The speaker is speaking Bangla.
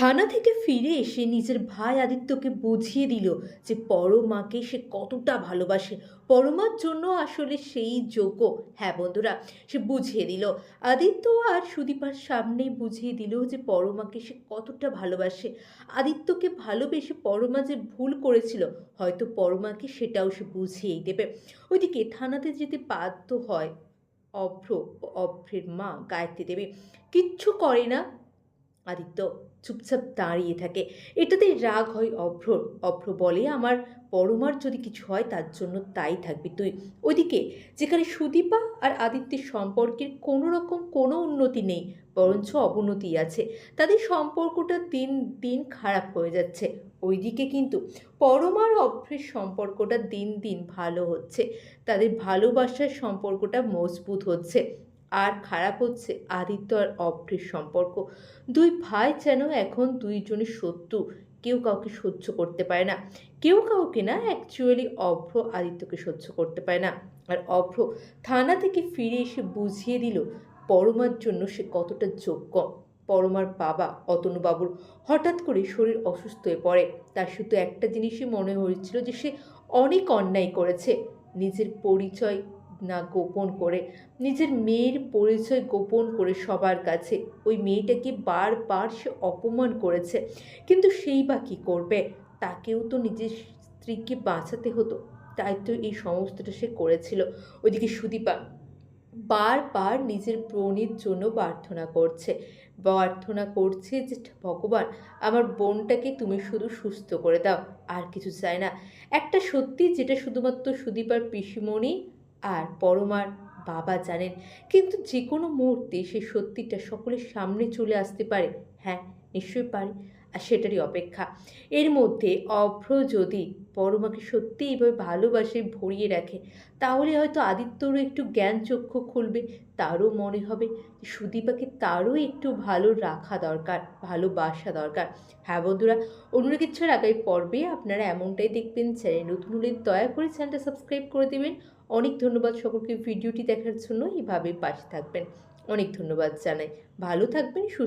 থানা থেকে ফিরে এসে নিজের ভাই আদিত্যকে বুঝিয়ে দিল যে পরমাকে সে কতটা ভালোবাসে। পরমার জন্য আসলে সেই যোগ্য। হ্যাঁ বন্ধুরা, সে বুঝিয়ে দিল। আদিত্য আর সুদীপার সামনেই বুঝিয়ে দিল যে পরমাকে সে কতটা ভালোবাসে। আদিত্যকে ভালোবেসে পরমা যে ভুল করেছিল, হয়তো পরমাকে সেটাও সে বুঝিয়েই দেবে। ওইদিকে থানাতে যেতে বাধ্য হয় অভ্র, অভ্রের মা গায়ত্রী দেবী। কিচ্ছু করে না আদিত্য চুপচাপ দাঁড়িয়ে থাকে। এটাতে রাগ হয় অভ্রর। অভ্র বলে, আমার পরমার যদি কিছু হয়, তার জন্য তাই থাকবি তুই। ওইদিকে, যেখানে সুদীপা আর আদিত্যের সম্পর্কের কোনো রকম কোনো উন্নতি নেই, বরঞ্চ অবনতি আছে। তাদের সম্পর্কটা দিন দিন খারাপ হয়ে যাচ্ছে। ওইদিকে কিন্তু পরমার অভ্রের সম্পর্কটা দিন দিন ভালো হচ্ছে। তাদের ভালোবাসার সম্পর্কটা মজবুত হচ্ছে। আর খারাপ হচ্ছে আদিত্য আর অভ্রের সম্পর্ক। দুই ভাই যেন এখন দুইজনের শত্রু, কেউ কাউকে সহ্য করতে পারে না। কেউ কাউকে না অ্যাকচুয়ালি অভ্র আদিত্যকে সহ্য করতে পারে না। আর অভ্র থানা থেকে ফিরে এসে বুঝিয়ে দিল পরমার জন্য সে কতটা যোগ্য। পরমার বাবা অতনুবাবুর হঠাৎ করে শরীর অসুস্থ হয়ে পড়ে। তার শুধু একটা জিনিসই মনে হয়েছিল যে সে অনেক অন্যায় করেছে। নিজের পরিচয় না গোপন করে, নিজের মেয়ের পরিচয় গোপন করে সবার কাছে। ওই মেয়েটাকে বারবার সে অপমান করেছে। কিন্তু সেই বা কী করবে? তাকেও তো নিজের স্ত্রীকে বাঁচাতে হতো। তাই তো এই সমস্তটা সে করেছিল। ওইদিকে সুদীপা বারবার নিজের বোনের জন্য প্রার্থনা করছে। প্রার্থনা করছে যে, ভগবান, আমার বোনটাকে তুমি শুধু সুস্থ করে দাও, আর কিছু চাই না। একটা সত্যি যেটা শুধুমাত্র সুদীপার পিসিমণি আর পরমার বাবা জানেন, কিন্তু যে কোনো মুহূর্তে সে সত্যিটা সকলের সামনে চলে আসতে পারে। হ্যাঁ নিশ্চয়ই পারে। আর সেটারই অপেক্ষা। এর মধ্যে অভ্র যদি পরমাকে সত্যি এইভাবে ভালোবাসে, ভরিয়ে রাখে, তাহলে হয়তো আদিত্যরও একটু জ্ঞান চক্ষু খুলবে, তারও মনে হবে সুদীপাকে তারও একটু ভালো রাখা দরকার, ভালোবাসা দরকার। হ্যাঁ বন্ধুরা অন্য কিছুর আগামী পর্বে আপনারা এমনটাই দেখবেন, চ্যানেল নতুন হলে দয়া করে চ্যানেলটা সাবস্ক্রাইব করে দেবেন। অনেক ধন্যবাদ সকলকে ভিডিওটি দেখার জন্য এইভাবে পাশে থাকবেন। অনেক ধন্যবাদ জানাই। ভালো থাকবেন, সুস্থ